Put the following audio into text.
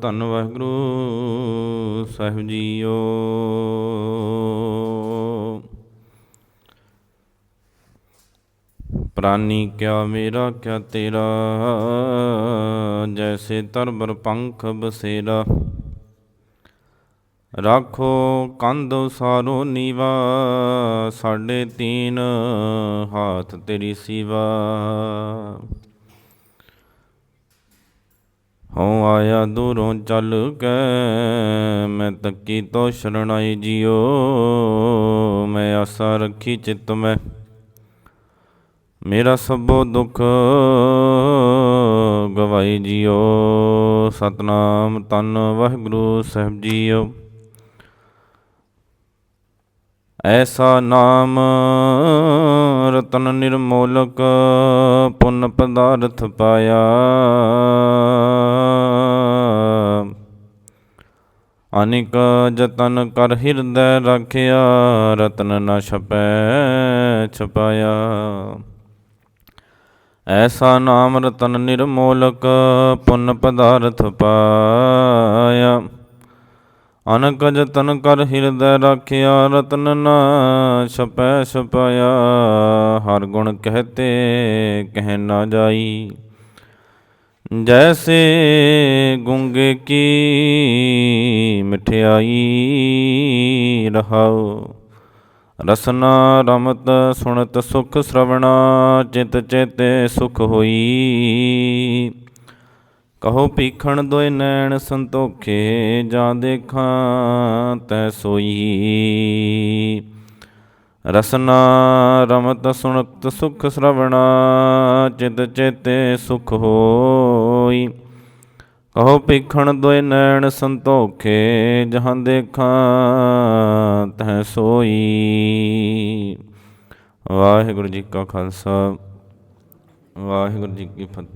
ਧੰਨ ਵਾਹਿਗੁਰੂ, ਸਾਹਿਬ ਜੀਓ। ਪ੍ਰਾਨੀ ਕਿਆ ਮੇਰਾ, ਕਿਆ ਤੇਰਾ, ਜੈਸੇ ਤਰਬਰ ਪੰਖ ਬਸੇਰਾ। ਰਾਖੋ ਕੰਧ ਸਾਰੋ ਨੀਵਾ, ਸਾਡੇ ਤੀਨ ਹਾਥ ਤੇਰੀ ਸਿਵਾ। ਹਉ ਆਇਆ ਦੂਰੋਂ ਚੱਲ ਕੇ, ਮੈਂ ਤੱਕੀ ਤੋ ਸ਼ਰਣਾਈ ਜਿਓ, ਮੈਂ ਆਸਾ ਰੱਖੀ ਚਿਤ ਮੈਂ। ਮੇਰਾ ਸਭੋ ਦੁੱਖ ਗਵਾਈ ਜਿਓ, ਸਤਨਾਮ ਤਨ ਵਾਹਿਗੁਰੂ ਸਾਹਿਬ ਜੀਓ। ਐਸਾ ਨਾਮ ਰਤਨ ਨਿਰਮੋਲਕ ਪੁੰਨ ਪਦਾਰਥ ਪਾਇਆ ਅਨਿਕ ਜਤਨ ਕਰ ਹਿਰਦੈ ਰੱਖਿਆ, ਰਤਨ ਨ ਛਪੈ, ਛਪਾਇਆ। ਐਸਾ ਨਾਮ ਰਤਨ ਨਿਰਮੋਲਕ, ਪੁੰਨ ਪਦਾਰਥ ਪਾਇਆ। ਅਨਕ ਜਤਨ ਕਰ ਹਿਰਦੈ ਰਾਖਿਆ, ਰਤਨ ਨ ਛਪੈ, ਛਪਾਇਆ। ਹਰ ਗੁਣ ਕਹਤੇ ਕਹਿ ਨਾ ਜਾਈ। ਜੈਸੇ ਗੁੰਗੇ ਕੀ ਮਠਿਆਈ ਰਹਾਉ। ਰਸਨਾ ਰਮਤ ਸੁਣਤ ਸੁਖ ਸ੍ਰਵਣਾ, ਚਿਤ ਚੇਤੇ ਸੁਖ ਹੋਈ। ਕਹੋ ਪੀਖਣ ਦੋਇ ਨੈਣ ਸੰਤੋਖੇ, ਜਾਂ ਦੇਖਾਂ ਤੈ ਸੋਈ। ਰਸਨਾ ਰਮਤ ਸੁਣਤ ਸੁਖ ਸ੍ਰਵਣਾ, ਚਿਤ ਚੇਤੇ ਸੁਖ ਹੋਈ। ਕਹੋ ਪੀਖਣ ਦੋਇ ਨੈਣ ਸੰਤੋਖੇ, ਜਹਾਂ ਦੇਖਾਂ ਤਹ ਸੋਈ। ਵਾਹਿਗੁਰੂ ਜੀ ਕਾ ਖਾਲਸਾ, ਵਾਹਿਗੁਰੂ ਜੀ ਕੀ ਫਤਿਹ।